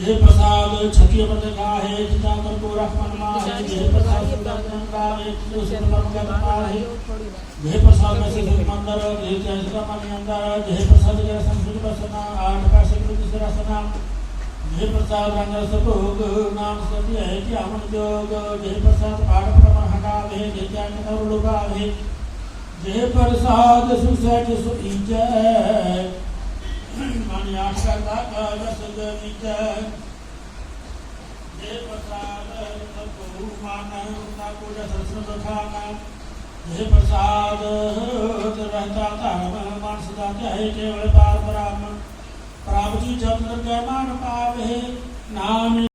जय प्रसाद छठी अमृत का है चिताकर को रहमन मा है जय प्रसाद सुंदरन का है सुंदरन का मा है जय प्रसाद में से मंदिर जय जय श्रीमान अंदर जय प्रसाद के संस्कृत बसना आठ का संस्कृत सरसना जय प्रसाद रंग सब नाम सब है कि हम जोग जय प्रसाद पाठ ਸਤਿ ਹੈ ਧਿਆਨ ਜੋਗ ਜੇ ਪ੍ਰਸਾਦ ਪਾਠ ਪ੍ਰਮ ਹਟਾਵੇ ਜੇ ਜਨ ਕਰ ਲੁਕਾਵੇ, ਜੇ ਪ੍ਰਸਾਦ ਸੁਸਜ ਸੁਈਜੈ ਮਨ ਆਸ਼ਾ ਦਾ ਕਾਜ ਸਦ ਵਿਚੈ। ਜੇ ਪ੍ਰਸਾਦ ਸਭੂ ਮਨ ਨਾ ਕੋ ਦਰਸ਼ਨ ਬਖਾਨਾ ਜੇ ਪ੍ਰਸਾਦ ਰਹਿਤਾ ਧਰਮ ਮਨ ਸਦਾ ਧਿਆਏ ਕੇਵਲ ਪਾਰ ਬ੍ਰਹਮ ਪ੍ਰਭ ਜੀ ਜਪ ਲਗੈ ਮਨ ਪਾਵੇ, ਨਾਮ